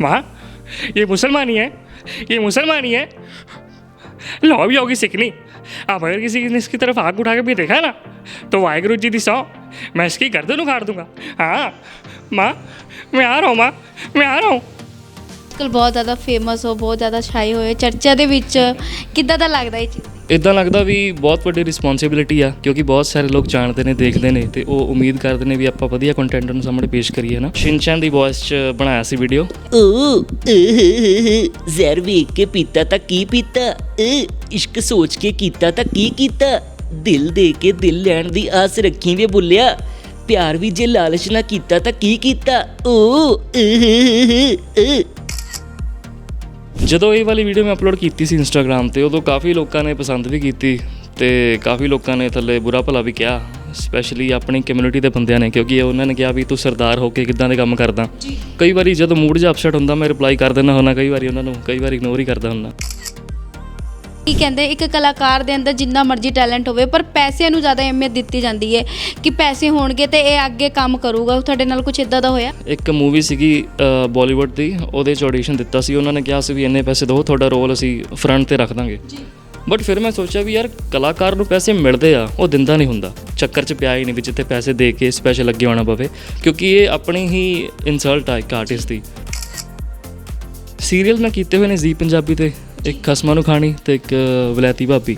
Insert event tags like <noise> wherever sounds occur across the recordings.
माँ ये मुसलमान ही है। ये मुसलमान ही है। लॉ भी होगी सीखनी आप अगर किसी ने इसकी तरफ़ आग उठा के भी देखा ना तो वाहगुरु जी दी सौ। मैं इसकी गर्दन उखाड़ दूँगा। हाँ माँ, मैं आ रहा हूँ, माँ, मैं आ रहा हूँ। ਅੱਜਕੱਲ ਬਹੁਤ ਜ਼ਿਆਦਾ ਫੇਮਸ ਹੋ ਬਹੁਤ ਜ਼ਿਆਦਾ ਛਾਏ ਹੋਏ ਚਰਚਾ ਦੇ ਵਿੱਚ ਕਿੱਦਾਂ ਦਾ ਲੱਗਦਾ ਇਹ ਚੀਜ਼? ਇਦਾਂ ਲੱਗਦਾ ਵੀ ਬਹੁਤ ਵੱਡੀ ਰਿਸਪੌਂਸਿਬਿਲਿਟੀ ਆ ਕਿਉਂਕਿ ਬਹੁਤ ਸਾਰੇ ਲੋਕ ਜਾਣਦੇ ਨੇ ਦੇਖਦੇ ਨੇ ਤੇ ਉਹ ਉਮੀਦ ਕਰਦੇ ਨੇ ਵੀ ਆਪਾਂ ਵਧੀਆ ਕੰਟੈਂਟ ਨੂੰ ਸਾਹਮਣੇ ਪੇਸ਼ ਕਰੀਏ ਨਾ। ਸ਼ਿਨਚੈਨ ਦੀ ਵੌਇਸ 'ਚ ਬਣਾਇਆ ਸੀ ਵੀਡੀਓ ਓ ਜ਼ਹਿਰ ਵੇਖ ਕੇ ਪੀਤਾ ਤਾਂ ਕੀ ਪੀਤਾ? ਅਹ, ਇਸ਼ਕ ਸੋਚ ਕੇ ਕੀਤਾ ਤਾਂ ਕੀ ਕੀਤਾ? ਦਿਲ ਦੇ ਕੇ ਦਿਲ ਲੈਣ ਦੀ ਆਸ ਰੱਖੀ ਵੇ ਬੁੱਲਿਆ। ਪਿਆਰ ਵੀ ਜੇ ਲਾਲਚ ਨਾ ਕੀਤਾ ਤਾਂ ਕੀ ਕੀਤਾ? ਓ। ਜਦੋਂ ਇਹ ਵਾਲੀ ਵੀਡੀਓ ਮੈਂ ਅਪਲੋਡ ਕੀਤੀ ਸੀ ਇੰਸਟਾਗ੍ਰam ਤੇ ਉਦੋਂ ਕਾਫੀ ਲੋਕਾਂ ਨੇ ਪਸੰਦ ਵੀ ਕੀਤੀ ਤੇ ਕਾਫੀ ਲੋਕਾਂ ਨੇ ਥੱਲੇ ਬੁਰਾ ਭਲਾ ਵੀ ਕਿਹਾ ਸਪੈਸ਼ਲੀ ਆਪਣੀ ਕਮਿਊਨਿਟੀ ਦੇ ਬੰਦਿਆਂ ਨੇ ਕਿਉਂਕਿ ਉਹਨਾਂ ਨੇ ਕਿਹਾ ਵੀ ਤੂੰ ਸਰਦਾਰ ਹੋ ਕੇ ਕਿੱਦਾਂ ਦੇ ਕੰਮ ਕਰਦਾ। ਕਈ ਵਾਰੀ ਜਦੋਂ ਮੂਡ ਜਿਹਾ ਅਪਸੈਟ ਹੁੰਦਾ ਮੈਂ ਰਿਪਲਾਈ ਕਰ ਦਿੰਦਾ ਹੁੰਦਾ ਕਈ ਵਾਰੀ ਉਹਨਾਂ ਨੂੰ ਕਈ ਵਾਰੀ ਇਗਨੋਰ ਹੀ ਕਰਦਾ ਹੁੰਦਾ ਕੀ ਕਹਿੰਦੇ ਇੱਕ ਕਲਾਕਾਰ ਦੇ ਅੰਦਰ ਜਿੰਨਾ ਮਰਜ਼ੀ ਟੈਲੈਂਟ ਹੋਵੇ ਪਰ ਪੈਸਿਆਂ ਨੂੰ ਜ਼ਿਆਦਾ ਅਹਿਮੀਅਤ ਦਿੱਤੀ ਜਾਂਦੀ ਹੈ ਕਿ ਪੈਸੇ ਹੋਣਗੇ ਤੇ ਇਹ ਅੱਗੇ ਕੰਮ ਕਰੂਗਾ। ਤੁਹਾਡੇ ਨਾਲ ਕੁਝ ਇਦਾਂ ਦਾ ਹੋਇਆ? ਇੱਕ ਮੂਵੀ ਸੀਗੀ ਬਾਲੀਵੁੱਡ ਦੀ ਉਹਦੇ ਚ ਆਡੀਸ਼ਨ ਦਿੱਤਾ ਸੀ। ਉਹਨਾਂ ਨੇ ਕਿਹਾ ਸੀ ਵੀ ਇੰਨੇ ਪੈਸੇ ਦਿਓ ਤੁਹਾਡਾ ਰੋਲ ਅਸੀਂ ਫਰੰਟ ਤੇ ਰੱਖ ਦਾਂਗੇ। ਬਟ ਫਿਰ ਮੈਂ ਸੋਚਿਆ ਵੀ ਯਾਰ ਕਲਾਕਾਰ ਨੂੰ ਪੈਸੇ ਮਿਲਦੇ ਆ ਉਹ ਦਿੰਦਾ ਨਹੀਂ ਹੁੰਦਾ। ਚੱਕਰ ਚ ਪਿਆ ਹੀ ਨਹੀਂ ਵੀ ਜਿੱਥੇ ਪੈਸੇ ਦੇ ਕੇ ਸਪੈਸ਼ਲ ਅੱਗੇ ਆਉਣਾ ਪਵੇ ਕਿਉਂਕਿ ਇਹ ਆਪਣੀ ਹੀ ਇਨਸਲਟ ਆ ਇੱਕ ਆਰਟਿਸਟ ਦੀ। ਸੀਰੀਅਲ ਮੈਂ ਕੀਤੇ ਹੋਏ ਨੇ ਜ਼ੀ ਪੰਜਾਬੀ ਤੇ। ਇੱਕ ਖਸਮਾਂ ਨੂੰ ਖਾਣੀ ਤੇ ਇੱਕ ਵਲੈਤੀ ਭਾਬੀ।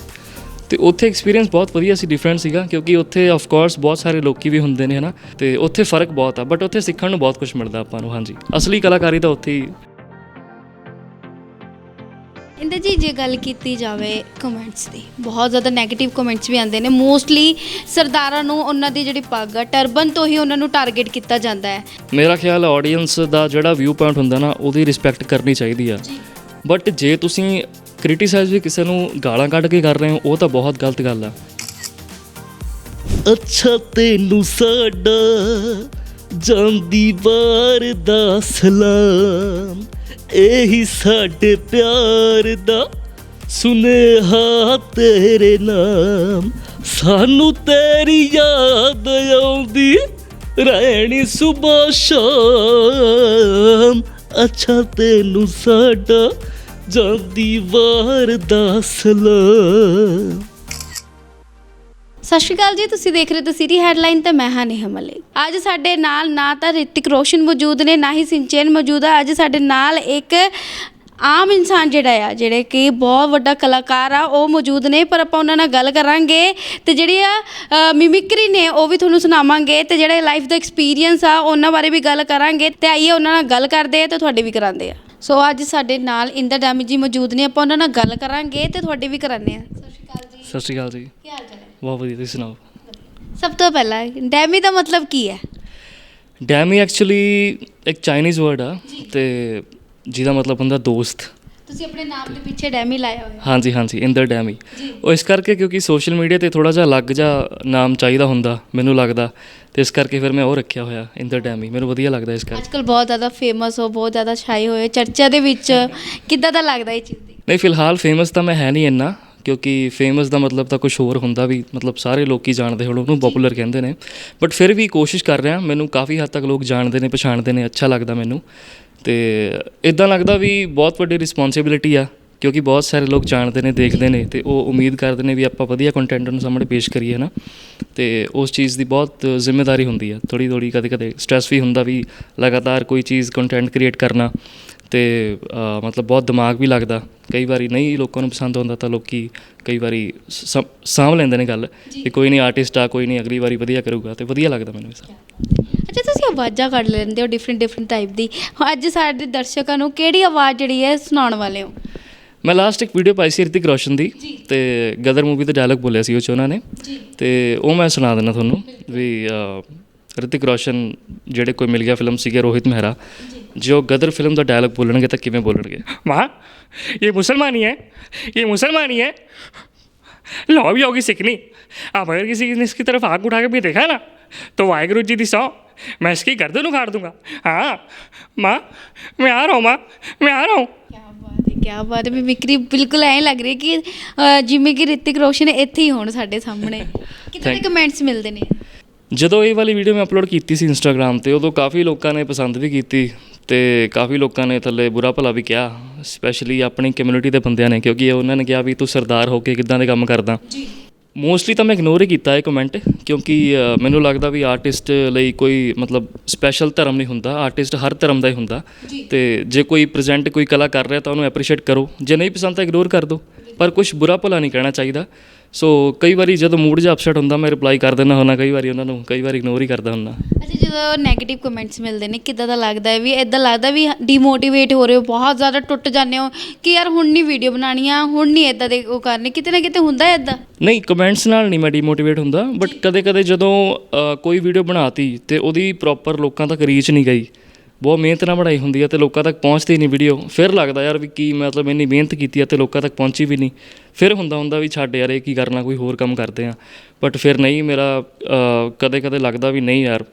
ਤੇ ਉੱਥੇ ਐਕਸਪੀਰੀਅੰਸ ਬਹੁਤ ਵਧੀਆ ਸੀ ਡਿਫਰੈਂਟ ਸੀਗਾ ਕਿਉਂਕਿ ਉੱਥੇ ਆਫ ਕੋਰਸ ਬਹੁਤ ਸਾਰੇ ਲੋਕੀ ਵੀ ਹੁੰਦੇ ਨੇ ਹਨਾ? ਤੇ ਉੱਥੇ ਫ਼ਰਕ ਬਹੁਤ ਆ ਬਟ ਉੱਥੇ ਸਿੱਖਣ ਨੂੰ ਬਹੁਤ ਕੁਝ ਮਿਲਦਾ ਆਪਾਂ ਨੂੰ ਹਾਂਜੀ। ਅਸਲੀ ਕਲਾਕਾਰੀ ਤਾਂ ਉੱਥੇ ਹੀ ਇਹਦੇ ਜੀ ਜੇ ਗੱਲ ਕੀਤੀ ਜਾਵੇ ਕਮੈਂਟਸ ਦੀ ਬਹੁਤ ਜ਼ਿਆਦਾ 네ਗੇਟਿਵ ਕਮੈਂਟਸ ਵੀ ਆਉਂਦੇ ਨੇ। ਮੋਸਟਲੀ ਸਰਦਾਰਾਂ ਨੂੰ ਉਹਨਾਂ ਦੀ ਜਿਹੜੀ ਪੱਗ ਆ ਟਰਬਨ ਤੋਂ ਹੀ ਉਹਨਾਂ ਨੂੰ ਟਾਰਗੇਟ ਕੀਤਾ ਜਾਂਦਾ ਹੈ। ਮੇਰਾ ਖਿਆਲ ਆਡੀਅנס ਦਾ ਜਿਹੜਾ ਵਿਊ ਪੁਆਇੰਟ ਹੁੰਦਾ ਨਾ ਉਹਦੀ ਰਿਸਪੈਕਟ ਕਰਨੀ ਚਾਹੀਦੀ ਆ। ਬਟ ਜੇ ਤੁਸੀਂ ਕ੍ਰਿਟਿਸਾਈਜ਼ ਵੀ ਕਿਸੇ ਨੂੰ ਗਾਲਾਂ ਕੱਢ ਕੇ ਕਰ ਰਹੇ ਹੋ, ਉਹ ਤਾਂ ਬਹੁਤ ਗਲਤ ਗੱਲ ਆ। ਅੱਛਾ ਤੈਨੂੰ ਸਾਡਾ ਜਾਂਦੀ ਵਾਰ ਦਾ ਸਲਾਮ, ਇਹੀ ਸਾਡੇ ਪਿਆਰ ਦਾ ਸੁਨੇਹਾ ਤੇਰੇ ਨਾਮ। ਸਾਨੂੰ ਤੇਰੀ ਯਾਦ ਆਉਂਦੀ, ਰਹਿਣੀ ਸੁਬਹ ਅੱਛਾ ਤੈਨੂੰ ਸਾਡਾ ਜਾਂਦੀ ਵਾਰ ਦਾ ਸਲਾਮ ਸਤਿ ਸ਼੍ਰੀ ਅਕਾਲ ਜੀ, ਤੁਸੀਂ ਦੇਖ ਰਹੇ ਹੋ ਸਿਟੀ ਹੈਡਲਾਈਨ ਤੇ ਮੈਂ ਹਾਂ ਨੇਹਾ ਮਲਿਕ। ਅੱਜ ਸਾਡੇ ਨਾਲ ਨਾ ਤਾਂ ਰਿਤਿਕ ਰੋਸ਼ਨ ਮੌਜੂਦ ਨੇ, ਨਾ ਹੀ ਸਿੰਚੇਨ ਮੌਜੂਦ ਆ। ਅੱਜ ਸਾਡੇ ਨਾਲ ਇੱਕ ਆਮ ਇਨਸਾਨ ਜਿਹੜਾ ਆ ਜਿਹੜੇ ਕਿ ਬਹੁਤ ਵੱਡਾ ਕਲਾਕਾਰ ਆ ਉਹ ਮੌਜੂਦ ਨੇ ਪਰ ਆਪਾਂ ਉਹਨਾਂ ਨਾਲ ਗੱਲ ਕਰਾਂਗੇ ਤੇ ਜਿਹੜੀ ਆ ਮਿਮਿਕਰੀ ਨੇ ਉਹ ਵੀ ਤੁਹਾਨੂੰ ਸੁਣਾਵਾਂਗੇ ਤੇ ਜਿਹੜੇ ਲਾਈਫ ਦਾ ਐਕਸਪੀਰੀਅੰਸ ਆ ਉਹਨਾਂ ਬਾਰੇ ਵੀ ਗੱਲ ਕਰਾਂਗੇ ਤੇ ਆਈਏ ਉਹਨਾਂ ਨਾਲ ਗੱਲ ਕਰਦੇ ਆ ਤੇ ਤੁਹਾਡੇ ਵੀ ਕਰਾਉਂਦੇ ਆ। ਸੋ ਅੱਜ ਸਾਡੇ ਨਾਲ ਇੰਦਰ ਡੈਮੀ ਜੀ ਮੌਜੂਦ ਨੇ ਆਪਾਂ ਉਹਨਾਂ ਨਾਲ ਗੱਲ ਕਰਾਂਗੇ ਤੇ ਤੁਹਾਡੇ ਵੀ ਕਰਾਉਂਦੇ ਆ। ਸਤਿ ਸ਼੍ਰੀ ਅਕਾਲ ਜੀ। ਸਤਿ ਸ਼੍ਰੀ ਅਕਾਲ ਜੀ। ਕੀ ਹਾਲ ਚਾਲ ਹੈ? ਬਹੁਤ ਵਧੀਆ ਤੁਸੀਂ ਸੁਣਾਓ? ਸਭ ਤੋਂ ਪਹਿਲਾਂ ਡੈਮੀ ਦਾ ਮਤਲਬ ਕੀ ਹੈ? ਡੈਮੀ ਐਕਚੁਅਲੀ ਇੱਕ ਚਾਈਨੀਜ਼ ਵਰਡ ਆ ਤੇ ਜਿਹਦਾ ਮਤਲਬ ਹੁੰਦਾ ਦੋਸਤ। ਤੁਸੀਂ ਆਪਣੇ ਨਾਮ ਦੇ ਪਿੱਛੇ ਡੈਮੀ ਲਾਇਆ ਹੋਇਆ। ਹਾਂਜੀ ਹਾਂਜੀ ਇੰਦਰ ਡੈਮੀ ਉਹ ਇਸ ਕਰਕੇ ਕਿਉਂਕਿ ਸੋਸ਼ਲ ਮੀਡੀਆ ਤੇ ਥੋੜਾ ਜਿਹਾ ਅਲੱਗ ਜਿਹਾ ਨਾਮ ਚਾਹੀਦਾ ਹੁੰਦਾ ਮੈਨੂੰ ਲੱਗਦਾ। ਤੇ ਇਸ ਕਰਕੇ ਫਿਰ ਮੈਂ ਉਹ ਰੱਖਿਆ ਹੋਇਆ ਇੰਦਰ ਡੈਮੀ ਮੈਨੂੰ ਵਧੀਆ ਲੱਗਦਾ ਇਸ ਕਰਕੇ। ਅੱਜਕੱਲ ਬਹੁਤ ਜ਼ਿਆਦਾ ਫੇਮਸ ਹੋ ਬਹੁਤ ਜ਼ਿਆਦਾ ਛਾਏ ਹੋਏ ਚਰਚਾ ਦੇ ਵਿੱਚ ਕਿੱਦਾਂ ਦਾ ਲੱਗਦਾ ਇਹ ਚੀਜ਼ ਨਹੀਂ ਫਿਲਹਾਲ ਫੇਮਸ ਤਾਂ ਮੈਂ ਹੈ ਨਹੀਂ ਇੰਨਾ। ਕਿਉਂਕਿ ਫੇਮਸ ਦਾ ਮਤਲਬ ਤਾਂ ਕੁਝ ਹੋਰ ਹੁੰਦਾ ਵੀ ਮਤਲਬ ਸਾਰੇ ਲੋਕੀ ਜਾਣਦੇ ਹੁਣ, ਉਹਨੂੰ ਪਪੂਲਰ ਕਹਿੰਦੇ ਨੇ। ਬਟ ਫਿਰ ਵੀ ਕੋਸ਼ਿਸ਼ ਕਰ ਰਿਹਾ, ਮੈਨੂੰ ਕਾਫੀ ਹੱਦ ਤੱਕ ਲੋਕ ਜਾਣਦੇ ਨੇ, ਪਛਾਣਦੇ ਨੇ, ਅੱਛਾ ਲੱਗਦਾ ਮੈਨੂੰ। ਤੇ ਇਦਾਂ ਲੱਗਦਾ ਵੀ ਬਹੁਤ ਵੱਡੀ ਰਿਸਪੌਂਸਿਬਿਲਿਟੀ ਆ, ਕਿਉਂਕਿ ਬਹੁਤ ਸਾਰੇ ਲੋਕ ਜਾਣਦੇ ਨੇ, ਦੇਖਦੇ ਨੇ, ਤੇ ਉਹ ਉਮੀਦ ਕਰਦੇ ਨੇ ਵੀ ਆਪਾਂ ਵਧੀਆ ਕੰਟੈਂਟ ਨੂੰ ਸਾਹਮਣੇ ਪੇਸ਼ ਕਰੀਏ ਨਾ ਤੇ ਉਸ ਚੀਜ਼ ਦੀ ਬਹੁਤ ਜ਼ਿੰਮੇਵਾਰੀ ਹੁੰਦੀ ਆ ਥੋੜੀ ਥੋੜੀ ਕਦੇ ਕਦੇ ਸਟ੍ਰੈਸ ਵੀ ਹੁੰਦਾ ਵੀ ਲਗਾਤਾਰ ਕੋਈ ਚੀਜ਼ ਕੰਟੈਂਟ ਕ੍ਰੀਏਟ ਕਰਨਾ। ਤੇ ਮਤਲਬ ਬਹੁਤ ਦਿਮਾਗ ਵੀ ਲੱਗਦਾ। ਕਈ ਵਾਰੀ ਨਹੀਂ ਲੋਕਾਂ ਨੂੰ ਪਸੰਦ ਆਉਂਦਾ ਤਾਂ ਲੋਕੀ ਕਈ ਵਾਰੀ ਸਾਂਭ ਲੈਂਦੇ ਨੇ ਗੱਲ ਕਿ ਕੋਈ ਨਹੀਂ ਆਰਟਿਸਟ ਆ ਕੋਈ ਨਹੀਂ ਅਗਲੀ ਵਾਰੀ ਵਧੀਆ ਕਰੂਗਾ ਤੇ ਵਧੀਆ ਲੱਗਦਾ ਮੈਨੂੰ ਇਹ ਸਭ। ਅੱਛਾ ਤੁਸੀਂ ਆਵਾਜ਼ਾਂ ਕੱਢ ਲੈਂਦੇ ਹੋ ਡਿਫਰੈਂਟ ਡਿਫਰੈਂਟ ਟਾਈਪ ਦੀ। ਅੱਜ ਸਾਡੇ ਦਰਸ਼ਕਾਂ ਨੂੰ ਕਿਹੜੀ ਆਵਾਜ਼ ਜਿਹੜੀ ਹੈ ਸੁਣਾਉਣ ਵਾਲੇ ਹੋ? ਮੈਂ ਲਾਸਟ ਇੱਕ ਵੀਡੀਓ ਪਾਈ ਸੀ ਰਿਤਿਕ ਰੋਸ਼ਨ ਦੀ ਤੇ ਗਦਰ ਮੂਵੀ ਦਾ ਡਾਇਲੌਗ ਬੋਲਿਆ ਸੀ ਉਹ 'ਚ ਉਹਨਾਂ ਨੇ। ਤੇ ਉਹ ਮੈਂ ਸੁਣਾ ਦਿੰਦਾ ਤੁਹਾਨੂੰ ਵੀ ਰਿਤਿਕ ਰੋਸ਼ਨ ਜਿਹੜੇ ਕੋਈ ਮਿਲ ਗਿਆ ਫਿਲਮ ਸੀਗੇ ਰੋਹਿਤ ਮਹਿਰਾ। ਜੋ ਗਦਰ ਫਿਲਮ ਦਾ ਡਾਇਲੌਗ ਬੋਲਣਗੇ ਤਾਂ ਕਿਵੇਂ ਬੋਲਣਗੇ माँ ये मुसलमानी है ये मुसलमानी है लो भी होगी सीखनी अब अगर किसी ने इसकी तरफ आग उठा के भी देखा ना तो वाहिगुरु जी दी सौ मैं इसकी गर्दन उखाड़ दूंगा हाँ माँ मैं आ रहा हूँ माँ मैं आ रहा हूँ ਕੀ ਬਾਤ ਹੈ ਕੀ ਬਾਤ ਹੈ ਮਿਮਿਕਰੀ ਬਿਲਕੁਲ ਐਂ ਲੱਗ ਰਹੀ ਹੈ ਕਿ ਅ, ਜਿਵੇਂ ਕਿ ਰਿਤਿਕ ਰੋਸ਼ਨ ਇੱਥੇ ਹੀ ਹੋਣ ਸਾਡੇ ਸਾਹਮਣੇ <laughs> ਕਿੰਨੇ Thank- ਕਮੈਂਟਸ ਮਿਲਦੇ ਨੇ ਜਦੋਂ ਇਹ ਵਾਲੀ ਵੀਡੀਓ ਮੈਂ ਅਪਲੋਡ ਕੀਤੀ ਸੀ ਇੰਸਟਾਗ੍ਰam ਤੇ ਉਦੋਂ ਕਾਫੀ ਲੋਕਾਂ ਨੇ ਪਸੰਦ ਵੀ ਕੀਤੀ ਤੇ ਕਾਫੀ ਲੋਕਾਂ ਨੇ ਥੱਲੇ ਬੁਰਾ ਭਲਾ ਵੀ ਕਿਹਾ ਸਪੈਸ਼ਲੀ ਆਪਣੀ ਕਮਿਊਨਿਟੀ ਦੇ ਬੰਦਿਆਂ ਨੇ ਕਿਉਂਕਿ ਉਹਨਾਂ ਨੇ ਕਿਹਾ ਵੀ ਤੂੰ ਸਰਦਾਰ ਹੋ ਕੇ ਕਿੱਦਾਂ ਦੇ ਕੰਮ ਕਰਦਾ। ਜੀ। ਮੋਸਟਲੀ ਤਾਂ ਮੈਂ ਇਗਨੋਰ ਹੀ ਕੀਤਾ ਇਹ ਕਮੈਂਟ ਕਿਉਂਕਿ ਅ, ਮੈਨੂੰ ਲੱਗਦਾ ਵੀ ਆਰਟਿਸਟ ਲਈ ਕੋਈ ਮਤਲਬ ਸਪੈਸ਼ਲ ਧਰਮ ਨਹੀਂ ਹੁੰਦਾ ਆਰਟਿਸਟ ਹਰ ਧਰਮ ਦਾ ਹੀ ਹੁੰਦਾ। ਤੇ ਜੇ ਕੋਈ ਪ੍ਰੈਜ਼ੈਂਟ ਕੋਈ ਕਲਾ ਕਰ ਰਿਹਾ ਤਾਂ ਉਹਨੂੰ ਐਪਰੀਸ਼ੀਏਟ ਕਰੋ ਜੇ ਨਹੀਂ ਪਸੰਦ ਤਾਂ ਇਗਨੋਰ ਕਰ ਦਿਓ। ਪਰ ਕੁਝ ਬੁਰਾ ਭਲਾ ਨਹੀਂ ਕਹਿਣਾ ਚਾਹੀਦਾ। ਸੋ ਕਈ ਵਾਰੀ ਜਦੋਂ ਮੂਡ ਜਿਹਾ ਅਪਸੈਟ ਹੁੰਦਾ ਮੈਂ ਰਿਪਲਾਈ ਕਰ ਦਿੰਦਾ ਹੁੰਦਾ ਕਈ ਵਾਰੀ ਉਹਨਾਂ ਨੂੰ ਕਈ ਵਾਰ ਇਗਨੋਰ ਹੀ ਕਰਦਾ ਹੁੰਦਾ ਅੱਛਾ ਜਦੋਂ 네ਗੇਟਿਵ ਕਮੈਂਟਸ ਮਿਲਦੇ ਨੇ ਕਿੱਦਾਂ ਦਾ ਲੱਗਦਾ ਹੈ? ਵੀ ਇਦਾਂ ਲੱਗਦਾ ਵੀ ਡੀਮੋਟੀਵੇਟ ਹੋ ਰਹੇ ਹੋ ਬਹੁਤ ਜ਼ਿਆਦਾ ਟੁੱਟ ਜਾਂਦੇ ਹੋ ਕਿ ਯਾਰ ਹੁਣ ਨਹੀਂ ਵੀਡੀਓ ਬਣਾਉਣੀ ਆ ਹੁਣ ਨਹੀਂ ਇਦਾਂ ਦੇ ਉਹ ਕਰਨੇ ਕਿਤੇ ਨਾ ਕਿਤੇ ਹੁੰਦਾ ਹੈ ਇਦਾਂ ਨਹੀਂ ਕਮੈਂਟਸ ਨਾਲ ਨਹੀਂ ਮੈਂ ਡੀਮੋਟੀਵੇਟ ਹੁੰਦਾ ਬਟ ਕਦੇ-ਕਦੇ ਜਦੋਂ ਅ, ਕੋਈ ਵੀਡੀਓ ਬਣਾਤੀ ਤੇ ਉਹਦੀ ਪ੍ਰੋਪਰ ਲੋਕਾਂ ਤੱਕ ਰੀਚ ਨਹੀਂ ਗਈ ਬਹੁਤ ਮਿਹਨਤ ਨਾਲ ਬਣਾਈ ਹੁੰਦੀ ਹੈ ਤੇ ਲੋਕਾਂ ਤੱਕ ਪਹੁੰਚਦੀ ਨਹੀਂ ਵੀਡੀਓ ਫਿਰ ਲੱਗਦਾ ਯਾਰ ਵੀ ਕੀ ਮਤਲਬ ਇੰਨੀ ਮਿਹਨਤ ਕੀਤੀ ਹੈ ਤੇ ਲੋਕਾਂ ਤੱਕ ਪਹੁੰਚੀ ਵੀ ਨਹੀਂ। ਫਿਰ ਹੁੰਦਾ ਹੁੰਦਾ ਵੀ ਛੱਡ ਯਾਰ, ਇਹ ਕੀ ਕਰਨਾ, ਕੋਈ ਹੋਰ ਕੰਮ ਕਰਦੇ ਆ। ਬਟ ਫਿਰ ਨਹੀਂ, ਮੇਰਾ ਕਦੇ-ਕਦੇ ਲੱਗਦਾ ਵੀ ਨਹੀਂ ਯਾਰ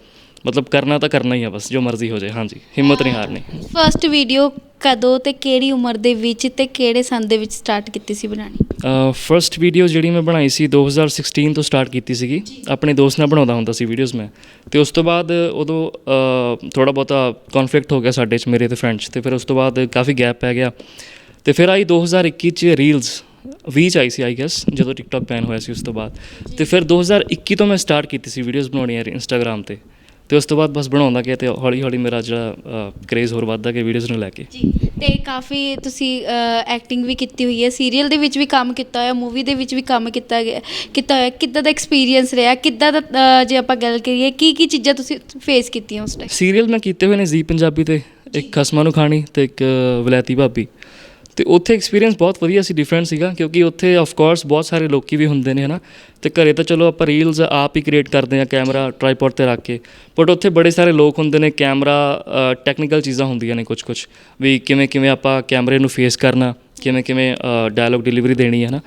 ਮਤਲਬ ਕਰਨਾ ਤਾਂ ਕਰਨਾ ਹੀ ਆ ਬਸ ਜੋ ਮਰਜ਼ੀ ਹੋ ਜਾਏ ਹਾਂਜੀ ਹਿੰਮਤ ਨਹੀਂ ਹਾਰਨੀ। ਫਰਸਟ ਵੀਡੀਓ ਕਦੋਂ ਤੇ ਕਿਹੜੀ ਉਮਰ ਦੇ ਵਿੱਚ ਤੇ ਕਿਹੜੇ ਸੰਨ ਦੇ ਵਿੱਚ ਸਟਾਰਟ ਕੀਤੀ ਸੀ ਬਣਾਉਣੀ? ਫਰਸਟ ਵੀਡੀਓ ਜਿਹੜੀ ਮੈਂ ਬਣਾਈ ਸੀ 2016 ਤੋਂ ਸਟਾਰਟ ਕੀਤੀ ਸੀਗੀ। ਆਪਣੇ ਦੋਸਤ ਨਾਲ ਬਣਾਉਂਦਾ ਹੁੰਦਾ ਸੀ ਵੀਡੀਓਜ਼ ਮੈਂ। ਤੇ ਉਸ ਤੋਂ ਬਾਅਦ ਉਦੋਂ ਥੋੜਾ ਬਹੁਤਾ ਕਨਫਲਿਕਟ ਹੋ ਗਿਆ ਸਾਡੇ ਚ ਮੇਰੇ ਤੇ ਫਰੈਂਡ ਚ ਤੇ ਫਿਰ ਉਸ ਤੋਂ ਬਾਅਦ ਕਾਫੀ ਗੈਪ ਪੈ ਗਿਆ। ਤੇ ਫਿਰ ਆਈ 2021 ਚ ਰੀਲਸ 20 ਚ ਆਈ ਸੀ ਆਈ ਗੈਸ ਜਦੋਂ ਟਿਕਟੌਕ ਬੈਨ ਹੋਇਆ ਸੀ ਉਸ ਤੋਂ ਬਾਅਦ। ਤੇ ਫਿਰ 2021 ਤੋਂ ਮੈਂ ਸਟਾਰਟ ਕੀਤੀ ਸੀ ਵੀਡੀਓਜ਼ ਬਣਾਉਣੀਆਂ ਇੰਸਟਾਗ੍ਰam ਤੇ। ਤੇ ਉਸ ਤੋਂ ਬਾਅਦ ਬਸ ਬਣਾਉਂਦਾ ਗਿਆ ਤੇ ਹੌਲੀ ਹੌਲੀ ਮੇਰਾ ਜਿਹੜਾ ਕ੍ਰੇਜ਼ ਹੋਰ ਵੱਧਦਾ ਗਿਆ ਵੀਡੀਓਜ਼ ਨੂੰ ਲੈ ਕੇ। ਜੀ ਤੇ ਕਾਫੀ ਤੁਸੀਂ ਐਕਟਿੰਗ ਵੀ ਕੀਤੀ ਹੋਈ ਹੈ ਸੀਰੀਅਲ ਦੇ ਵਿੱਚ ਵੀ ਕੰਮ ਕੀਤਾ ਹੋਇਆ ਮੂਵੀ ਦੇ ਵਿੱਚ ਵੀ ਕੰਮ ਕੀਤਾ ਗਿਆ ਕੀਤਾ ਹੋਇਆ ਕਿੱਦਾਂ ਦਾ ਐਕਸਪੀਰੀਅੰਸ ਰਿਹਾ ਕਿੱਦਾਂ ਦਾ ਜੇ ਆਪਾਂ ਗੱਲ ਕਰੀਏ ਕੀ ਕੀ ਚੀਜ਼ਾਂ ਤੁਸੀਂ ਫੇਸ ਕੀਤੀਆਂ ਉਸ ਟਾਈਮ ਸੀਰੀਅਲ ਮੈਂ ਕੀਤੇ ਹੋਏ ਨੇ ਜ਼ੀ ਪੰਜਾਬੀ ਤੇ ਇੱਕ ਖਸਮਾਂ ਨੂੰ ਖਾਣੀ ਤੇ ਇੱਕ ਵਲੈਤੀ ਭਾਬੀ। ਤੇ ਉੱਥੇ ਐਕਸਪੀਰੀਅੰਸ ਬਹੁਤ ਵਧੀਆ ਸੀ ਡਿਫਰੈਂਟ ਸੀਗਾ, ਕਿਉਂਕਿ ਉੱਥੇ ਆਫ ਕੋਰਸ ਬਹੁਤ ਸਾਰੇ ਲੋਕੀ ਵੀ ਹੁੰਦੇ ਨੇ, ਹਨਾ। ਤੇ ਘਰੇ ਤਾਂ ਚਲੋ ਆਪਾਂ ਰੀਲਸ ਆਪ ਹੀ ਕ੍ਰੀਏਟ ਕਰਦੇ ਆ ਕੈਮਰਾ ਟ੍ਰਾਈਪੋਡ ਤੇ ਰੱਖ ਕੇ। ਬਟ ਉੱਥੇ ਬੜੇ ਸਾਰੇ ਲੋਕ ਹੁੰਦੇ ਨੇ ਕੈਮਰਾ ਟੈਕਨੀਕਲ ਚੀਜ਼ਾਂ ਹੁੰਦੀਆਂ ਨੇ ਕੁਝ ਕੁਝ ਵੀ ਕਿਵੇਂ ਕਿਵੇਂ ਆਪਾਂ ਕੈਮਰੇ ਨੂੰ ਫੇਸ ਕਰਨਾ ਕਿਵੇਂ ਕਿਵੇਂ ਡਾਇਲੌਗ ਡਿਲੀਵਰੀ ਦੇਣੀ ਹੈ ਨਾ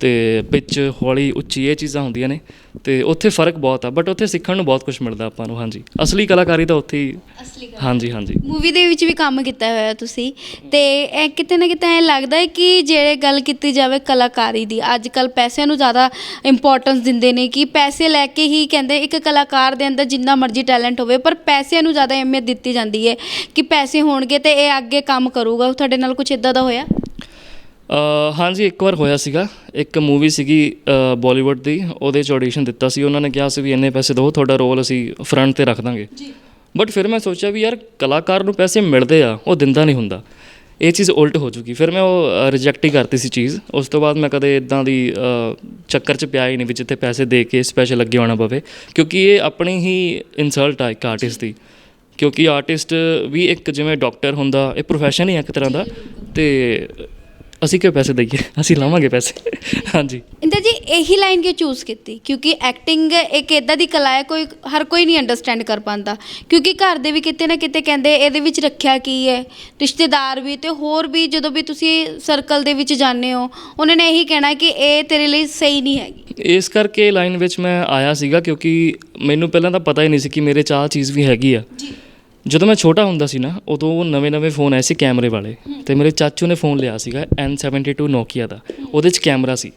ਤੇ ਪਿਚ ਹੌਲੀ ਉੱਚੀ ਇਹ ਚੀਜ਼ਾਂ ਹੁੰਦੀਆਂ ਨੇ ਤੇ ਉੱਥੇ ਫ਼ਰਕ ਬਹੁਤ ਆ ਬਟ ਉੱਥੇ ਸਿੱਖਣ ਨੂੰ ਬਹੁਤ ਕੁਝ ਮਿਲਦਾ ਆਪਾਂ ਨੂੰ ਹਾਂਜੀ। ਅਸਲੀ ਕਲਾਕਾਰੀ ਤਾਂ ਉੱਥੇ ਹੀ ਅਸਲੀ ਹਾਂਜੀ ਹਾਂਜੀ। ਮੂਵੀ ਦੇ ਵਿੱਚ ਵੀ ਕੰਮ ਕੀਤਾ ਹੋਇਆ ਤੁਸੀਂ ਤੇ ਇਹ ਕਿਤੇ ਨਾ ਕਿਤੇ ਐ ਲੱਗਦਾ ਹੈ ਕਿ ਜਿਹੜੇ ਗੱਲ ਕੀਤੀ ਜਾਵੇ ਕਲਾਕਾਰੀ ਦੀ ਅੱਜ ਕੱਲ ਪੈਸਿਆਂ ਨੂੰ ਜ਼ਿਆਦਾ ਇੰਪੋਰਟੈਂਸ ਦਿੰਦੇ ਨੇ ਕਿ ਪੈਸੇ ਲੈ ਕੇ ਹੀ ਕਹਿੰਦੇ ਇੱਕ ਕਲਾਕਾਰ ਦੇ ਅੰਦਰ ਜਿੰਨਾ ਮਰਜ਼ੀ ਟੈਲੈਂਟ ਹੋਵੇ ਪਰ ਪੈਸਿਆਂ ਨੂੰ ਜ਼ਿਆਦਾ ਅਹਿਮੀਅਤ ਦਿੱਤੀ ਜਾਂਦੀ ਹੈ ਕਿ ਪੈਸੇ ਹੋਣਗੇ ਤੇ ਇਹ ਅੱਗੇ ਕੰਮ ਕਰੂਗਾ। ਤੁਹਾਡੇ ਨਾਲ ਕੁਝ ਇਦਾਂ ਦਾ ਹੋਇਆ? ਹਾਂਜੀ ਇੱਕ ਵਾਰ ਹੋਇਆ ਸੀਗਾ। ਇੱਕ ਮੂਵੀ ਸੀਗੀ ਬਾਲੀਵੁੱਡ ਦੀ। ਉਹਦੇ ਚ ਆਡੀਸ਼ਨ ਦਿੱਤਾ ਸੀ। ਉਹਨਾਂ ਨੇ ਕਿਹਾ ਸੀ ਵੀ ਇੰਨੇ ਪੈਸੇ ਦਿਓ ਤੁਹਾਡਾ ਰੋਲ ਅਸੀਂ ਫਰੰਟ ਤੇ ਰੱਖ ਦਾਂਗੇ। ਬਟ ਫਿਰ ਮੈਂ ਸੋਚਿਆ ਵੀ ਯਾਰ ਕਲਾਕਾਰ ਨੂੰ ਪੈਸੇ ਮਿਲਦੇ ਆ ਉਹ ਦਿੰਦਾ ਨਹੀਂ ਹੁੰਦਾ। ਇਹ ਚੀਜ਼ ਉਲਟ ਹੋ ਚੁੱਕੀ। ਫਿਰ ਮੈਂ ਉਹ ਰਿਜੈਕਟ ਹੀ ਕਰਤੀ ਸੀ ਚੀਜ਼। ਉਸ ਤੋਂ ਬਾਅਦ ਮੈਂ ਕਦੇ ਇਦਾਂ ਦੀ ਚੱਕਰ 'ਚ ਪਿਆ ਹੀ ਨਹੀਂ ਵੀ ਜਿੱਥੇ ਪੈਸੇ ਦੇ ਕੇ ਸਪੈਸ਼ਲ ਅੱਗੇ ਆਉਣਾ ਪਵੇ। ਕਿਉਂਕਿ ਇਹ ਆਪਣੀ ਹੀ ਇਨਸਲਟ ਆ ਇੱਕ ਆਰਟਿਸਟ ਦੀ। ਕਿਉਂਕਿ ਆਰਟਿਸਟ ਵੀ ਇੱਕ ਜਿਵੇਂ ਡਾਕਟਰ ਹੁੰਦਾ ਇਹ ਪ੍ਰੋਫੈਸ਼ਨ ਹੀ ਹੈ ਇੱਕ ਤਰ੍ਹਾਂ ਦਾ। ਤੇ ਅਸੀਂ ਕਿਉਂ ਪੈਸੇ ਦਈਏ? ਅਸੀਂ ਲਾਵਾਂਗੇ ਪੈਸੇ। ਹਾਂਜੀ। ਇੰਦਰ ਜੀ ਇਹੀ ਲਾਈਨ ਕਿਉਂ ਚੂਜ਼ ਕੀਤੀ? ਕਿਉਂਕਿ ਐਕਟਿੰਗ ਇੱਕ ਇਦਾਂ ਦੀ ਕਲਾ ਹੈ ਕੋਈ ਹਰ ਕੋਈ ਨਹੀਂ ਅੰਡਰਸਟੈਂਡ ਕਰ ਪਾਉਂਦਾ। ਕਿਉਂਕਿ ਘਰ ਦੇ ਵੀ ਕਿਤੇ ਨਾ ਕਿਤੇ ਕਹਿੰਦੇ ਇਹਦੇ ਵਿੱਚ ਰੱਖਿਆ ਕੀ ਹੈ? ਰਿਸ਼ਤੇਦਾਰ ਵੀ ਤੇ ਹੋਰ ਵੀ ਜਦੋਂ ਵੀ ਤੁਸੀਂ ਸਰਕਲ ਦੇ ਵਿੱਚ ਜਾਂਦੇ ਹੋ ਉਹਨਾਂ ਨੇ ਇਹੀ ਕਹਿਣਾ ਕਿ ਇਹ ਤੇਰੇ ਲਈ ਸਹੀ ਨਹੀਂ ਹੈਗੀ। ਇਸ ਕਰਕੇ ਲਾਈਨ ਵਿੱਚ ਮੈਂ ਆਇਆ ਸੀਗਾ ਕਿਉਂਕਿ ਮੈਨੂੰ ਪਹਿਲਾਂ ਤਾਂ ਪਤਾ ਹੀ ਨਹੀਂ ਸੀ ਕਿ ਮੇਰੇ 'ਚ ਆਹ ਚੀਜ਼ ਵੀ ਹੈਗੀ ਆ। ਜਦੋਂ ਮੈਂ ਛੋਟਾ ਹੁੰਦਾ ਸੀ ਨਾ, ਉਦੋਂ ਉਹ ਨਵੇਂ-ਨਵੇਂ ਫੋਨ ਆਏ ਸੀ ਕੈਮਰੇ ਵਾਲੇ। ਤੇ ਮੇਰੇ ਚਾਚੂ ਨੇ ਫੋਨ ਲਿਆ ਸੀਗਾ N72 Nokia ਦਾ। ਉਹਦੇ 'ਚ ਕੈਮਰਾ ਸੀ।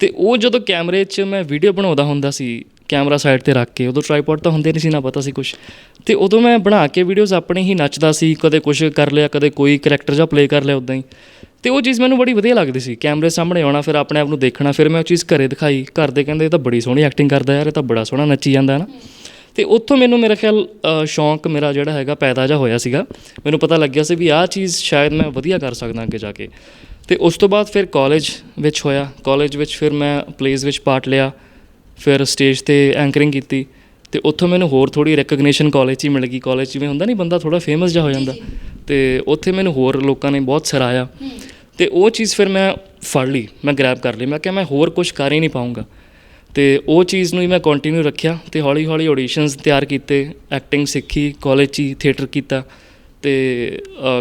ਤੇ ਉਹ ਜਦੋਂ ਕੈਮਰੇ 'ਚ ਮੈਂ ਵੀਡੀਓ ਬਣਾਉਂਦਾ ਹੁੰਦਾ ਸੀ, ਕੈਮਰਾ ਸਾਈਡ ਤੇ ਰੱਖ ਕੇ, ਉਦੋਂ ਟ੍ਰਾਈਪੋਡ ਤਾਂ ਹੁੰਦੇ ਨਹੀਂ ਸੀ ਨਾ, ਪਤਾ ਸੀ ਕੁਝ ਤੇ ਉਦੋਂ ਮੈਂ ਬਣਾ ਕੇ ਵੀਡੀਓਜ਼ ਆਪਣੇ ਹੀ ਨੱਚਦਾ ਸੀ, ਕਦੇ ਕੁਝ ਕਰ ਲਿਆ, ਕਦੇ ਕੋਈ ਕਰੈਕਟਰ ਜਾਂ ਪਲੇ ਕਰ ਲਿਆ ਉਦਾਂ ਹੀ। ਤੇ ਉਹ ਚੀਜ਼ ਮੈਨੂੰ ਬੜੀ ਵਧੀਆ ਲੱਗਦੀ ਸੀ। ਕੈਮਰੇ ਸਾਹਮਣੇ ਆਉਣਾ, ਫਿਰ ਆਪਣੇ ਆਪ ਨੂੰ ਦੇਖਣਾ, ਫਿਰ ਮੈਂ ਉਹ ਚੀਜ਼ ਘਰੇ ਦਿਖਾਈ। ਘਰ ਦੇ ਕਹਿੰਦੇ, ਇਹ ਤਾਂ ਬੜੀ ਸੋਹਣੀ ਐਕਟਿੰਗ ਕਰਦਾ ਯਾਰ, ਇਹ ਤਾਂ ਬੜਾ ਸੋਹਣਾ ਨੱਚੀ ਜਾਂਦਾ ਹੈ ਨਾ। ਤੇ ਉੱਥੋਂ ਮੈਨੂੰ ਮੇਰਾ ਖਿਆਲ ਸ਼ੌਂਕ ਮੇਰਾ ਜਿਹੜਾ ਹੈਗਾ ਪੈਦਾ ਜਾ ਹੋਇਆ ਸੀਗਾ। ਮੈਨੂੰ ਪਤਾ ਲੱਗਿਆ ਸੀ ਵੀ ਆਹ ਚੀਜ਼ ਸ਼ਾਇਦ ਮੈਂ ਵਧੀਆ ਕਰ ਸਕਦਾ ਅੱਗੇ ਜਾ ਕੇ। ਤੇ ਉਸ ਤੋਂ ਬਾਅਦ ਫਿਰ ਕਾਲਜ ਵਿੱਚ ਹੋਇਆ। ਕਾਲਜ ਵਿੱਚ ਫਿਰ ਮੈਂ ਪਲੇਸ ਵਿੱਚ ਪਾਰਟ ਲਿਆ। ਫਿਰ ਸਟੇਜ ਤੇ ਐਂਕਰਿੰਗ ਕੀਤੀ। ਤੇ ਉੱਥੋਂ ਮੈਨੂੰ ਹੋਰ ਥੋੜੀ ਰੈਕਗਨੀਸ਼ਨ ਕਾਲਜ 'ਚ ਹੀ ਮਿਲ ਗਈ। ਕਾਲਜ ਜਿਵੇਂ ਹੁੰਦਾ ਨਹੀਂ ਬੰਦਾ ਥੋੜਾ ਫੇਮਸ ਜਾ ਹੋ ਜਾਂਦਾ। ਤੇ ਉੱਥੇ ਮੈਨੂੰ ਹੋਰ ਲੋਕਾਂ ਨੇ ਬਹੁਤ ਸਰਾਇਆ ਤੇ ਉਹ ਚੀਜ਼ ਫਿਰ ਮੈਂ ਫੜ ਲਈ ਮੈਂ ਗ੍ਰੈਬ ਕਰ ਲਈ। ਮੈਂ ਕਿਹਾ ਮੈਂ ਹੋਰ ਕੁਝ ਕਰ ਹੀ ਨਹੀਂ ਪਾਉਂਗਾ ਤੇ ਉਹ ਚੀਜ਼ ਨੂੰ ਹੀ ਮੈਂ ਕੰਟੀਨਿਊ ਰੱਖਿਆ ਤੇ ਹੌਲੀ ਹੌਲੀ ਆਡੀਸ਼ਨਸ ਤਿਆਰ ਕੀਤੇ ਐਕਟਿੰਗ ਸਿੱਖੀ ਕਾਲਜ 'ਚ ਹੀ ਥੀਏਟਰ ਕੀਤਾ ਤੇ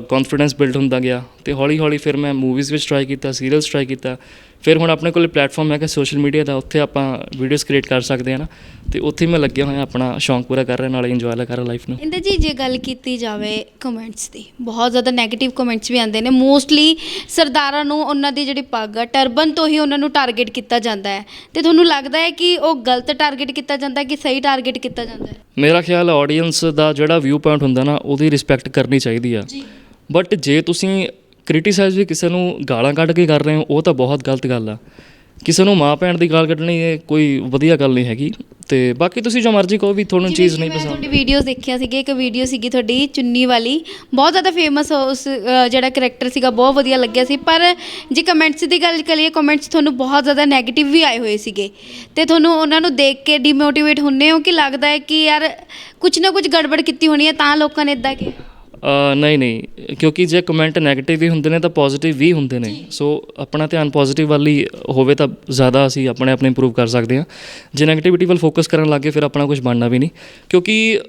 ਕੌਨਫੀਡੈਂਸ ਬਿਲਡ ਹੁੰਦਾ ਗਿਆ। ਤੇ ਹੌਲੀ ਹੌਲੀ ਫਿਰ ਮੈਂ ਮੂਵੀਜ਼ ਵਿੱਚ ਟਰਾਈ ਕੀਤਾ ਸੀਰੀਅਲਸ ਟਰਾਈ ਕੀਤਾ। ਫਿਰ ਹੁਣ ਆਪਣੇ ਕੋਲ ਪਲੇਟਫਾਰਮ ਹੈਗਾ ਸੋਸ਼ਲ ਮੀਡੀਆ ਦਾ ਉੱਥੇ ਆਪਾਂ ਵੀਡੀਓਜ਼ ਕ੍ਰੀਏਟ ਕਰ ਸਕਦੇ ਹਾਂ ਨਾ। ਤੇ ਉੱਥੇ ਮੈਂ ਲੱਗਿਆ ਹੋਇਆ ਆਪਣਾ ਸ਼ੌਂਕ ਪੂਰਾ ਕਰ ਰਿਹਾ ਨਾਲ ਇੰਜੋਏ ਕਰ ਰਿਹਾ ਲਾਈਫ ਨੂੰ। ਇੰਦਰ ਜੀ ਜੇ ਗੱਲ ਕੀਤੀ ਜਾਵੇ ਕਮੈਂਟਸ ਦੀ ਬਹੁਤ ਜ਼ਿਆਦਾ ਨੈਗੇਟਿਵ ਕਮੈਂਟਸ ਵੀ ਆਉਂਦੇ ਨੇ। ਮੋਸਟਲੀ ਸਰਦਾਰਾਂ ਨੂੰ ਉਹਨਾਂ ਦੀ ਜਿਹੜੀ ਪੱਗ ਆ ਟਰਬਨ ਤੋਂ ਹੀ ਉਹਨਾਂ ਨੂੰ ਟਾਰਗੇਟ ਕੀਤਾ ਜਾਂਦਾ ਹੈ। ਤੇ ਤੁਹਾਨੂੰ ਲੱਗਦਾ ਹੈ ਕਿ ਉਹ ਗਲਤ ਟਾਰਗੇਟ ਕੀਤਾ ਜਾਂਦਾ ਹੈ ਕਿ ਸਹੀ ਟਾਰਗੇਟ ਕੀਤਾ ਜਾਂਦਾ ਹੈ? ਮੇਰਾ ਖਿਆਲ ਆਡੀਅנס ਦਾ ਜਿਹੜਾ ਵਿਊ ਪੁਆਇੰਟ ਹੁੰਦਾ ਨਾ ਉਹਦੀ ਰਿਸਪੈਕਟ ਕਰਨੀ ਚਾਹੀਦੀ ਆ। ਜੀ। ਬਟ ਜੇ ਤੁਸੀਂ ਕ੍ਰਿਟਿਸਾਈਜ਼ ਵੀ ਕਿਸੇ ਨੂੰ ਗਾਲਾਂ ਕੱਢ ਕੇ ਕਰ ਰਹੇ ਹੋ ਉਹ ਤਾਂ ਬਹੁਤ ਗਲਤ ਗੱਲ ਆ। ਕਿਸੇ ਨੂੰ ਮਾਂ ਭੈਣ ਦੀ ਗਾਲ ਕੱਢਣੀ ਇਹ ਕੋਈ ਵਧੀਆ ਗੱਲ ਨਹੀਂ ਹੈਗੀ। ਤੇ ਬਾਕੀ ਤੁਸੀਂ ਜੋ ਮਰਜ਼ੀ ਕਹੋ ਵੀ ਤੁਹਾਨੂੰ ਚੀਜ਼ ਨਹੀਂ ਪਸੰਦ। ਤੁਹਾਡੀ ਵੀਡੀਓਜ਼ ਦੇਖਿਆ ਸੀਗੀ ਇੱਕ ਵੀਡੀਓ ਸੀਗੀ ਤੁਹਾਡੀ ਚੁੰਨੀ ਵਾਲੀ। ਬਹੁਤ ਜ਼ਿਆਦਾ ਫੇਮਸ ਉਸ ਅ, ਜਿਹੜਾ ਕਰੈਕਟਰ ਸੀਗਾ ਬਹੁਤ ਵਧੀਆ ਲੱਗਿਆ ਸੀ। ਪਰ ਜੇ ਕਮੈਂਟਸ ਦੀ ਗੱਲ ਕਰੀਏ ਕਮੈਂਟਸ ਤੁਹਾਨੂੰ ਬਹੁਤ ਜ਼ਿਆਦਾ 네ਗੇਟਿਵ ਵੀ ਆਏ ਹੋਏ ਸੀਗੇ। ਤੇ ਤੁਹਾਨੂੰ ਉਹਨਾਂ ਨੂੰ ਦੇਖ ਕੇ ਡੀਮੋਟੀਵੇਟ ਹੁੰਨੇ ਹੋ ਕਿ ਲੱਗਦਾ ਹੈ ਕਿ ਯਾਰ ਕੁਝ ਨਾ ਕੁਝ ਗੜਬੜ ਕੀਤੀ ਹੋਣੀ ਹੈ ਤਾਂ ਲੋਕਾਂ ਨੇ ਇਦਾਂ ਕਿ ਅ, ਨਹੀਂ ਨਹੀਂ ਕਿਉਂਕਿ ਜੇ ਕਮੈਂਟ 네ਗੇਟਿਵ ਵੀ ਹੁੰਦੇ ਨੇ ਤਾਂ ਪੋਜ਼ਿਟਿਵ ਵੀ ਹੁੰਦੇ ਨੇ। ਸੋ ਆਪਣਾ ਧਿਆਨ ਪੋਜ਼ਿਟਿਵ ਵੱਲ ਹੀ ਹੋਵੇ ਤਾਂ ਜ਼ਿਆਦਾ ਅਸੀਂ ਆਪਣੇ ਆਪ ਨੂੰ ਇੰਪਰੂਵ ਕਰ ਸਕਦੇ ਹਾਂ। ਜੇ 네ਗੇਟਿਵਿਟੀ ਵੱਲ ਫੋਕਸ ਕਰਨ ਲੱਗੇ ਫਿਰ ਆਪਣਾ ਕੁਝ ਬਣਨਾ ਵੀ ਨਹੀਂ। ਕਿਉਂਕਿ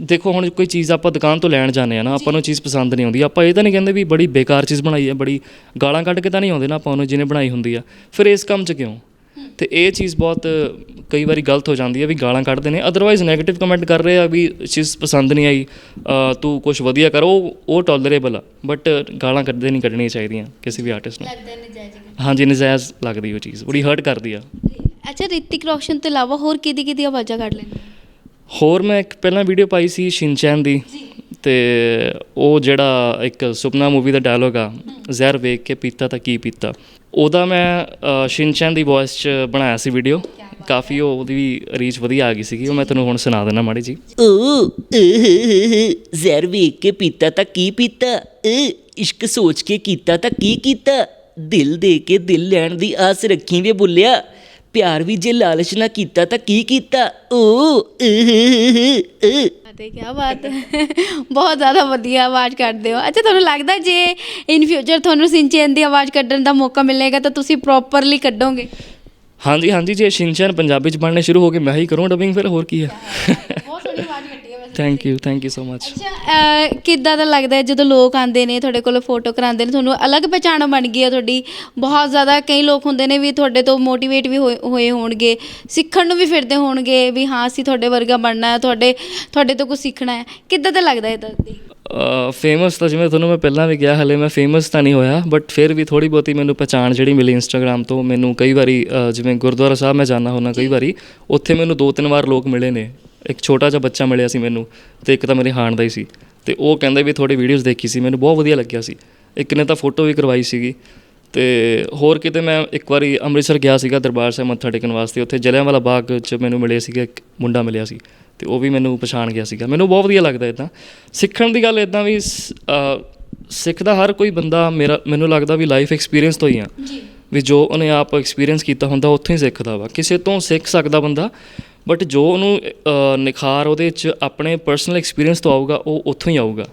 ਦੇਖੋ ਹੁਣ ਕੋਈ ਚੀਜ਼ ਆਪਾਂ ਦੁਕਾਨ ਤੋਂ ਲੈਣ ਜਾਂਦੇ ਆ ਨਾ ਆਪਾਂ ਨੂੰ ਚੀਜ਼ ਪਸੰਦ ਨਹੀਂ ਆਉਂਦੀ। ਆਪਾਂ ਇਹ ਤਾਂ ਨਹੀਂ ਕਹਿੰਦੇ ਵੀ ਬੜੀ ਬੇਕਾਰ ਚੀਜ਼ ਬਣਾਈ ਹੈ ਬੜੀ ਗਾਲਾਂ ਕੱਢ ਕੇ ਤਾਂ ਨਹੀਂ ਆਉਂਦੇ ਨਾ ਆਪਾਂ ਉਹਨੂੰ ਜਿਹਨੇ ਬਣਾਈ ਹੁੰਦੀ ਆ। ਫਿਰ ਇਸ ਕੰਮ 'ਚ ਕਿਉਂ? ਤੇ ਇਹ ਚੀਜ਼ ਬਹੁਤ ਕਈ ਵਾਰੀ ਗਲਤ ਹੋ ਜਾਂਦੀ ਹੈ ਵੀ ਗਾਲਾਂ ਕੱਢਦੇ ਨੇ। ਅਦਰਵਾਈਜ਼ 네ਗੇਟਿਵ ਕਮੈਂਟ ਕਰ ਰਹੇ ਆ ਵੀ ਚੀਜ਼ ਪਸੰਦ ਨਹੀਂ ਆਈ ਤੂੰ ਕੁਝ ਵਧੀਆ ਕਰ ਉਹ ਉਹ ਟੋਲਰੇਬਲ ਆ। ਬਟ ਗਾਲਾਂ ਕੱਢਦੇ ਨਹੀਂ ਕੱਢਣੀਆਂ ਚਾਹੀਦੀਆਂ ਕਿਸੇ ਵੀ ਆਰਟਿਸਟ ਨੂੰ। ਲੱਗਦਾ ਨਜਾਇਜ਼ ਹਾਂਜੀ ਨਜਾਇਜ਼ ਲੱਗਦੀ ਉਹ ਚੀਜ਼। ਬੜੀ ਹਰਟ ਕਰਦੀ ਆ। ਅੱਛਾ ਰਿਤਿਕ ਰੋਸ਼ਨ ਤੋਂ ਇਲਾਵਾ ਹੋਰ ਕਿਹਦੀ ਕਿਹਦੀ ਆਵਾਜ਼ਾਂ ਕੱਢ ਲੈਂਦੇ? ਹੋਰ ਮੈਂ ਇੱਕ ਪਹਿਲਾਂ ਵੀਡੀਓ ਪਾਈ ਸੀ ਸ਼ਿਨਚੈਨ ਦੀ। ਤੇ ਉਹ ਜਿਹੜਾ ਇੱਕ ਸੁਪਨਾ ਮੂਵੀ ਦਾ ਡਾਇਲੋਗ ਆ ਜ਼ਹਿਰ ਵੇਖ ਕੇ ਪੀਤਾ ਤਾਂ ਕੀ ਪੀਤਾ? ਉਹਦਾ ਮੈਂ ਅ, ਸ਼ਿਨਚੈਨ ਦੀ ਵੌਇਸ 'ਚ ਬਣਾਇਆ ਸੀ ਵੀਡੀਓ ਕਾਫੀ ਉਹ ਉਹਦੀ ਵੀ ਰੀਚ ਵਧੀਆ ਆ ਗਈ ਸੀਗੀ। ਉਹ ਮੈਂ ਤੁਹਾਨੂੰ ਹੁਣ ਸੁਣਾ ਦਿੰਦਾ ਮਾੜੀ ਜੀ ਓ ਜ਼ਹਿਰ ਵੇਖ ਕੇ ਪੀਤਾ ਤਾਂ ਕੀ ਪੀਤਾ? ਅ, ਇਸ਼ਕ ਸੋਚ ਕੇ ਕੀਤਾ ਤਾਂ ਕੀ ਕੀਤਾ? ਦਿਲ ਦੇ ਕੇ ਦਿਲ ਲੈਣ ਦੀ ਆਸ ਰੱਖੀ ਵੇ ਬੁੱਲਿਆ। ਪਿਆਰ ਵੀ ਜੇ ਲਾਲਚ ਨਾ ਕੀਤਾ ਤਾਂ ਕੀ ਕੀਤਾ? ਓ ਅ, ਅਤੇ ਕੀ ਬਾਤ ਹੈ। ਬਹੁਤ ਜ਼ਿਆਦਾ ਵਧੀਆ ਆਵਾਜ਼ ਕੱਢਦੇ ਹੋ। ਅੱਛਾ, ਤੁਹਾਨੂੰ ਲੱਗਦਾ ਜੇ ਇਨ ਫਿਊਚਰ ਤੁਹਾਨੂੰ ਸਿੰਚੈਨ ਦੀ ਆਵਾਜ਼ ਕੱਢਣ ਦਾ ਮੌਕਾ ਮਿਲੇਗਾ ਤਾਂ ਤੁਸੀਂ ਪ੍ਰੋਪਰਲੀ ਕੱਢੋਗੇ? ਹਾਂਜੀ ਹਾਂਜੀ, ਜੇ ਸ਼ਿਨਚੈਨ ਪੰਜਾਬੀ 'ਚ ਬਣਨੇ ਸ਼ੁਰੂ ਹੋ ਗਏ, ਮੈਂ ਹੀ ਕਰੂੰ ਡਬਿੰਗ ਫਿਰ ਹੋਰ ਕੀ ਹੈ ਬਹੁਤ ਸੋਹਣੀ ਆਵਾਜ਼ ਕੱਢੀ ਹੈ ਵੈਸੇ thank you thank you so much ਅੱਛਾ ਅਹ, ਕਿੱਦਾਂ ਦਾ ਲੱਗਦਾ ਹੈ ਜਦੋਂ ਲੋਕ ਆਉਂਦੇ ਨੇ ਤੁਹਾਡੇ ਕੋਲ ਫੋਟੋ ਕਰਾਉਂਦੇ ਨੇ ਤੁਹਾਨੂੰ ਅਲੱਗ ਪਛਾਣ ਬਣ ਗਈ ਹੈ ਤੁਹਾਡੀ? ਬਹੁਤ ਜ਼ਿਆਦਾ ਕਈ ਲੋਕ ਹੁੰਦੇ ਨੇ ਵੀ ਤੁਹਾਡੇ ਤੋਂ ਮੋਟੀਵੇਟ ਵੀ ਹੋਏ ਹੋਏ ਹੋਣਗੇ ਸਿੱਖਣ ਨੂੰ ਵੀ ਫਿਰਦੇ ਹੋਣਗੇ ਵੀ ਹਾਂ ਅਸੀਂ ਤੁਹਾਡੇ ਵਰਗਾ ਬਣਨਾ ਹੈ ਤੁਹਾਡੇ ਤੁਹਾਡੇ ਤੋਂ ਕੁਝ ਸਿੱਖਣਾ ਹੈ। ਕਿੱਦਾਂ ਦਾ ਲੱਗਦਾ ਹੈ ਦੀ? ਫੇਮਸ ਤਾਂ ਜਿਵੇਂ ਤੁਹਾਨੂੰ ਮੈਂ ਪਹਿਲਾਂ ਵੀ ਕਿਹਾ ਹਲੇ ਮੈਂ ਫੇਮਸ ਤਾਂ ਨਹੀਂ ਹੋਇਆ ਬਟ ਫਿਰ ਵੀ ਥੋੜੀ ਬਹੁਤੀ ਮੈਨੂੰ ਪਛਾਣ ਜਿਹੜੀ ਮਿਲੀ ਇੰਸਟਾਗ੍ਰam ਤੋਂ ਮੈਨੂੰ ਕਈ ਵਾਰੀ ਅ, ਜਿਵੇਂ ਗੁਰਦੁਆਰਾ ਸਾਹਿਬ ਮੈਂ ਜਾਣਾ ਹੁੰਦਾ ਕਈ ਵਾਰੀ ਉੱਥੇ ਮੈਨੂੰ ਦੋ ਤਿੰਨ ਵਾਰ ਲੋਕ ਮਿਲੇ ਨੇ। ਇੱਕ ਛੋਟਾ ਜਿਹਾ ਬੱਚਾ ਮਿਲਿਆ ਸੀ ਮੈਨੂੰ ਤੇ ਇੱਕ ਤਾਂ ਮੇਰੇ ਹਾਣ ਦਾ ਹੀ ਸੀ ਤੇ ਉਹ ਕਹਿੰਦੇ ਵੀ ਤੁਹਾਡੀ ਵੀਡੀਓਜ਼ ਦੇਖੀ ਸੀ ਮੈਨੂੰ ਬਹੁਤ ਵਧੀਆ ਲੱਗਿਆ ਸੀ। ਇੱਕ ਨੇ ਤਾਂ ਫੋਟੋ ਵੀ ਕਰਵਾਈ ਸੀਗੀ ਤੇ ਹੋਰ ਕਿਤੇ ਮੈਂ ਇੱਕ ਵਾਰੀ ਅੰਮ੍ਰਿਤਸਰ ਗਿਆ ਸੀਗਾ ਦਰਬਾਰ ਸਾਹਿਬ ਮੱਥਾ ਟੇਕਣ ਵਾਸਤੇ ਉੱਥੇ ਜਲਿਆਂਵਾਲਾ ਬਾਗ 'ਚ ਮੈਨੂੰ ਮਿਲੇ ਸੀਗਾ ਇੱਕ ਮੁੰਡਾ ਮਿਲਿਆ ਸੀ ਤੇ ਉਹ ਵੀ ਮੈਨੂੰ ਪਛਾਣ ਗਿਆ ਸੀਗਾ। ਮੈਨੂੰ ਬਹੁਤ ਵਧੀਆ ਲੱਗਦਾ ਇਦਾਂ ਸਿੱਖਣ ਦੀ ਗੱਲ ਇਦਾਂ ਵੀ ਸਿੱਖਦਾ ਹਰ ਕੋਈ ਬੰਦਾ ਮੇਰਾ ਮੈਨੂੰ ਲੱਗਦਾ ਵੀ ਲਾਈਫ ਐਕਸਪੀਰੀਅੰਸ ਤੋਂ ਹੀ ਆ। ਜੀ। ਵੀ ਜੋ ਉਹਨੇ ਆਪ ਐਕਸਪੀਰੀਅੰਸ ਕੀਤਾ ਹੁੰਦਾ ਉੱਥੋਂ ਹੀ ਸਿੱਖਦਾ ਵਾ। ਕਿਸੇ ਤੋਂ ਸਿੱਖ ਸਕਦਾ ਬੰਦਾ ਬਟ ਜੋ ਉਹਨੂੰ ਨਿਖਾਰ ਉਹਦੇ 'ਚ ਆਪਣੇ ਪਰਸਨਲ ਐਕਸਪੀਰੀਅੰਸ ਤੋਂ ਆਊਗਾ, ਉਹ ਉੱਥੋਂ ਹੀ ਆਊਗਾ।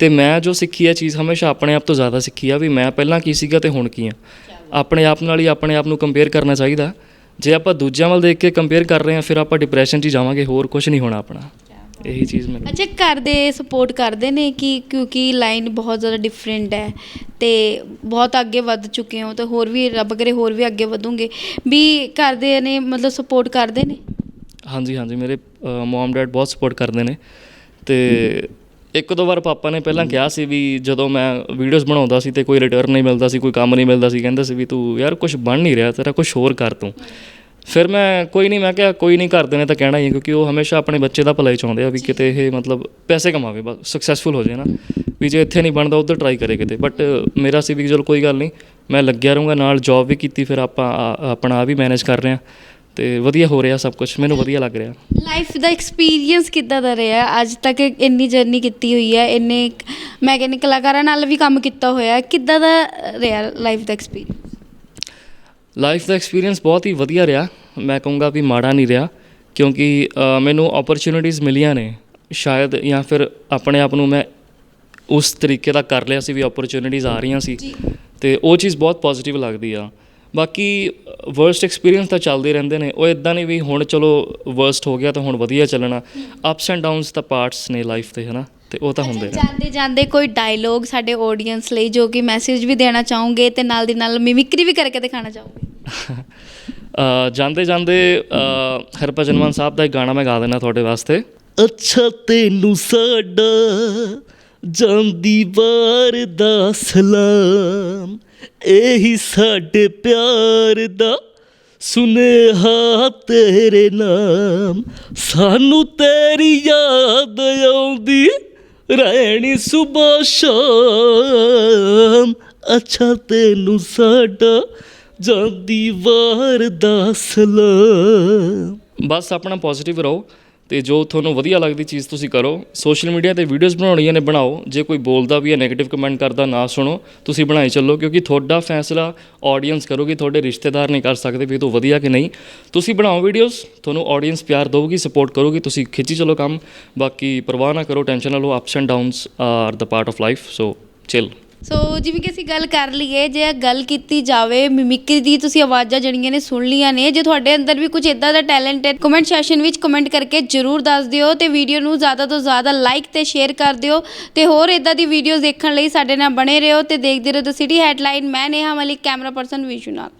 ਤੇ ਮੈਂ ਜੋ ਸਿੱਖੀ ਹੈ ਚੀਜ਼ ਹਮੇਸ਼ਾ ਆਪਣੇ ਆਪ ਤੋਂ ਜ਼ਿਆਦਾ ਸਿੱਖੀ ਆ, ਵੀ ਮੈਂ ਪਹਿਲਾਂ ਕੀ ਸੀਗਾ ਤੇ ਹੁਣ ਕੀ ਆ। ਆਪਣੇ ਆਪ ਨਾਲ ਹੀ ਆਪਣੇ ਆਪ ਨੂੰ ਕੰਪੇਅਰ ਕਰਨਾ ਚਾਹੀਦਾ। ਜੇ ਆਪਾਂ ਦੂਜਿਆਂ ਵੱਲ ਦੇਖ ਕੇ ਕੰਪੇਅਰ ਕਰ ਰਹੇ ਹਾਂ ਫਿਰ ਆਪਾਂ ਡਿਪਰੈਸ਼ਨ 'ਚ ਹੀ ਜਾਵਾਂਗੇ, ਹੋਰ ਕੁਝ ਨਹੀਂ ਹੋਣਾ ਆਪਣਾ। ਇਹੀ ਚੀਜ਼ ਮੈਨੂੰ ਅੱਛਾ, ਘਰ ਦੇ ਸਪੋਰਟ ਕਰਦੇ ਨੇ ਕਿ ਕਿਉਂਕਿ ਲਾਈਨ ਬਹੁਤ ਜ਼ਿਆਦਾ ਡਿਫਰੈਂਟ ਹੈ ਤੇ ਬਹੁਤ ਅੱਗੇ ਵੱਧ ਚੁੱਕੇ ਹੋ ਤਾਂ ਹੋਰ ਵੀ ਰੱਬ ਕਰੇ ਹੋਰ ਵੀ ਅੱਗੇ ਵਧੋਗੇ। ਵੀ ਘਰ ਦੇ ਨੇ ਮਤਲਬ ਸਪੋਰਟ ਕਰਦੇ ਨੇ? ਹਾਂਜੀ ਹਾਂਜੀ, ਮੇਰੇ ਮਮ ਡੈਡ ਬਹੁਤ ਸਪੋਰਟ ਕਰਦੇ ਨੇ ਤੇ ਇੱਕ ਦੋ ਵਾਰ ਪਾਪਾ ਨੇ ਪਹਿਲਾਂ ਕਿਹਾ ਸੀ ਵੀ ਜਦੋਂ ਮੈਂ ਵੀਡੀਓਜ਼ ਬਣਾਉਂਦਾ ਸੀ ਤੇ ਕੋਈ ਰਿਟਰਨ ਨਹੀਂ ਮਿਲਦਾ ਸੀ, ਕੋਈ ਕੰਮ ਨਹੀਂ ਮਿਲਦਾ ਸੀ, ਕਹਿੰਦਾ ਸੀ ਵੀ ਤੂੰ ਯਾਰ ਕੁਝ ਬਣ ਨਹੀਂ ਰਿਹਾ, ਤੇਰਾ ਕੁਝ ਹੋਰ ਕਰ ਤੂੰ। ਫਿਰ ਮੈਂ ਕੋਈ ਨਹੀਂ, ਮੈਂ ਕਿਹਾ ਕੋਈ ਨਹੀਂ ਕਰਦੇ ਨੇ ਤਾਂ ਕਹਿਣਾ ਹੀ ਹੈ ਕਿਉਂਕਿ ਉਹ ਹਮੇਸ਼ਾ ਆਪਣੇ ਬੱਚੇ ਦਾ ਭਲਾ ਹੀ ਚਾਹੁੰਦੇ ਆ ਵੀ ਕਿਤੇ ਇਹ ਮਤਲਬ ਪੈਸੇ ਕਮਾਵੇ, ਬਸ ਸਕਸੈਸਫੁਲ ਹੋ ਜਾਏ ਨਾ। ਵੀ ਜੇ ਇੱਥੇ ਨਹੀਂ ਬਣਦਾ, ਉੱਧਰ ਟਰਾਈ ਕਰੇ ਕਿਤੇ। ਬਟ ਮੇਰਾ ਸੀ ਵੀ ਚਲੋ ਕੋਈ ਗੱਲ ਨਹੀਂ, ਮੈਂ ਲੱਗਿਆ ਰਹੂੰਗਾ, ਨਾਲ ਜੌਬ ਵੀ ਕੀਤੀ, ਫਿਰ ਆਪਾਂ ਆ- ਆਪਣਾ ਆ ਵੀ ਮੈਨੇਜ ਕਰ ਰਹੇ ਹਾਂ। ਤੇ ਵਧੀਆ ਹੋ ਰਿਹਾ ਸਭ ਕੁਝ ਮੈਨੂੰ ਵਧੀਆ ਲੱਗ ਰਿਹਾ। ਲਾਈਫ ਦਾ ਐਕਸਪੀਰੀਅੰਸ ਕਿੱਦਾਂ ਦਾ ਰਿਹਾ? ਅੱਜ ਤੱਕ ਇੰਨੀ ਜਰਨੀ ਕੀਤੀ ਹੋਈ ਹੈ ਇੰਨੇ ਮੈਂ ਕਹਿੰਦੀ ਕਲਾਕਾਰਾਂ ਨਾਲ ਵੀ ਕੰਮ ਕੀਤਾ ਹੋਇਆ ਕਿੱਦਾਂ ਦਾ ਰਿਹਾ ਲਾਈਫ ਦਾ ਐਕਸਪੀਰੀਅੰਸ ਲਾਈਫ ਦਾ ਐਕਸਪੀਰੀਅੰਸ ਬਹੁਤ ਹੀ ਵਧੀਆ ਰਿਹਾ। ਮੈਂ ਕਹੂੰਗਾ ਵੀ ਮਾੜਾ ਨਹੀਂ ਰਿਹਾ ਕਿਉਂਕਿ ਮੈਨੂੰ ਓਪਰਚ्युनिटीज ਮਿਲੀਆਂ ਨੇ ਸ਼ਾਇਦ ਜਾਂ ਫਿਰ ਆਪਣੇ ਆਪ ਨੂੰ ਮੈਂ ਉਸ ਤਰੀਕੇ ਦਾ ਕਰ ਲਿਆ ਸੀ ਵੀ ਓਪਰਚ्युनिटीज ਆ ਰਹੀਆਂ ਸੀ। ਤੇ ਉਹ ਚੀਜ਼ ਬਹੁਤ ਪੋਜ਼ਿਟਿਵ ਲੱਗਦੀ ਆ। ਬਾਕੀ ਵਰਸਟ ਐਕਸਪੀਰੀਅੰਸ ਤਾਂ ਚੱਲਦੇ ਰਹਿੰਦੇ ਨੇ। ਉਹ ਇਦਾਂ ਨਹੀਂ ਵੀ ਹੁਣ ਚਲੋ ਵਰਸਟ ਹੋ ਗਿਆ ਤਾਂ ਹੁਣ ਵਧੀਆ ਚੱਲਣਾ। ਅਪਸ ਐਂਡ ਡਾਊਨਸ ਤਾਂ ਪਾਰਟਸ ਨੇ ਲਾਈਫ ਦੇ ਹਨਾ? ਤੇ ਉਹ ਤਾਂ ਹੁੰਦੇ ਨੇ। ਜਾਂਦੇ ਜਾਂਦੇ ਕੋਈ ਡਾਇਲੋਗ ਸਾਡੇ ਆਡੀਅנס ਲਈ ਜੋ ਕਿ ਮੈਸੇਜ ਵੀ ਦੇਣਾ ਚਾਹੋਗੇ ਤੇ ਨਾਲ ਦੀ ਨਾਲ ਮਿਮਿਕਰੀ ਵੀ ਕਰਕੇ ਦਿਖਾਣਾ ਚਾਹੋਗੇ। <laughs> ਅ, ਜਾਂਦੇ ਜਾਂਦੇ ਹਰਭਜਨ ਮਾਨ ਸਾਹਿਬ ਦਾ ਇੱਕ ਗਾਣਾ ਮੈਂ ਗਾ ਦੇਣਾ ਤੁਹਾਡੇ ਵਾਸਤੇ। ਅੱਛਾ ਤੈਨੂੰ ਸਾਡਾ ਜਾਂਦੀ ਵਾਰ ਦਾ ਸਲਾਮ। ਇਹੀ ਸਾਡੇ ਪਿਆਰ ਦਾ ਸੁਨੇਹਾ ਤੇਰੇ ਨਾਮ। ਸਾਨੂੰ ਤੇਰੀ ਯਾਦ ਆਉਂਦੀ ਰਹਿਣੀ ਸੁਬਹ ਸ਼ਾਮ। ਅੱਛਾ ਤੈਨੂੰ ਸਾਡਾ ਜਾਂਦੀ ਵਾਰ ਦਾ ਸਲਾਮ। ਬਸ ਆਪਣਾ ਪੋਜ਼ਿਟਿਵ ਰਹੋ। ਤੇ ਜੋ ਤੁਹਾਨੂੰ ਵਧੀਆ ਲੱਗਦੀ ਚੀਜ਼ ਤੁਸੀਂ ਕਰੋ ਸੋਸ਼ਲ ਮੀਡੀਆ ਤੇ ਵੀਡੀਓਜ਼ ਬਣਾਉਣੀਆਂ ਨੇ ਬਣਾਓ, ਜੇ ਕੋਈ ਬੋਲਦਾ ਵੀ ਹੈ ਨੈਗੇਟਿਵ ਕਮੈਂਟ ਕਰਦਾ ਨਾ ਸੁਣੋ, ਤੁਸੀਂ ਬਣਾਈ ਚੱਲੋ, ਕਿਉਂਕਿ ਤੁਹਾਡਾ ਫੈਸਲਾ ਆਡੀਅנס ਕਰੋਗੇ, ਤੁਹਾਡੇ ਰਿਸ਼ਤੇਦਾਰ ਨਹੀਂ ਕਰ ਸਕਦੇ ਵੀ ਇਹ ਤੋਂ ਵਧੀਆ ਕਿ ਨਹੀਂ। ਤੁਸੀਂ ਬਣਾਓ ਵੀਡੀਓਜ਼ ਤੁਹਾਨੂੰ ਆਡੀਅנס ਪਿਆਰ ਦੇਊਗੀ ਸਪੋਰਟ ਕਰੋਗੀ, ਤੁਸੀਂ ਖਿੱਚੀ ਚੱਲੋ ਕੰਮ। ਬਾਕੀ ਪਰਵਾਹ ਨਾ ਕਰੋ ਟੈਨਸ਼ਨ ਨਾ ਲਓ ups and downs are the part of life so chill so ਜਿਵੇਂ ਕਿ ਅਸੀਂ ਗੱਲ ਕਰ ਲਈਏ, ਜੇ ਗੱਲ ਕੀਤੀ ਜਾਵੇ, ਮਿਮਿਕਰੀ ਦੀ ਤੁਸੀਂ ਆਵਾਜ਼ਾਂ ਜਿਹੜੀਆਂ ਨੇ ਸੁਣ ਲੀਆਂ ਨੇ, ਜੇ ਤੁਹਾਡੇ ਅੰਦਰ ਵੀ ਕੁਝ ਇਦਾਂ ਦਾ ਟੈਲੈਂਟ ਹੈ ਕਮੈਂਟ ਸੈਸ਼ਨ ਵਿੱਚ ਕਮੈਂਟ ਕਰਕੇ ਜਰੂਰ ਦੱਸ ਦਿਓ ਤੇ ਵੀਡੀਓ ਨੂੰ ਜ਼ਿਆਦਾ ਤੋਂ ਜ਼ਿਆਦਾ ਲਾਈਕ ਤੇ ਸ਼ੇਅਰ ਕਰ ਦਿਓ ਤੇ ਹੋਰ ਇਦਾਂ ਦੀ ਵੀਡੀਓਜ਼ ਦੇਖਣ ਲਈ ਸਾਡੇ ਨਾਲ ਬਣੇ ਰਹੋ ਤੇ ਦੇਖਦੇ ਰਹੋ ਦ ਸਿਟੀ ਹੈਡਲਾਈਨ ਮੈਂ ਨੇਹਾ ਮਲਿਕ ਕੈਮਰਾ ਪਰਸਨ ਵਿਸ਼ੂ ਨਾਲ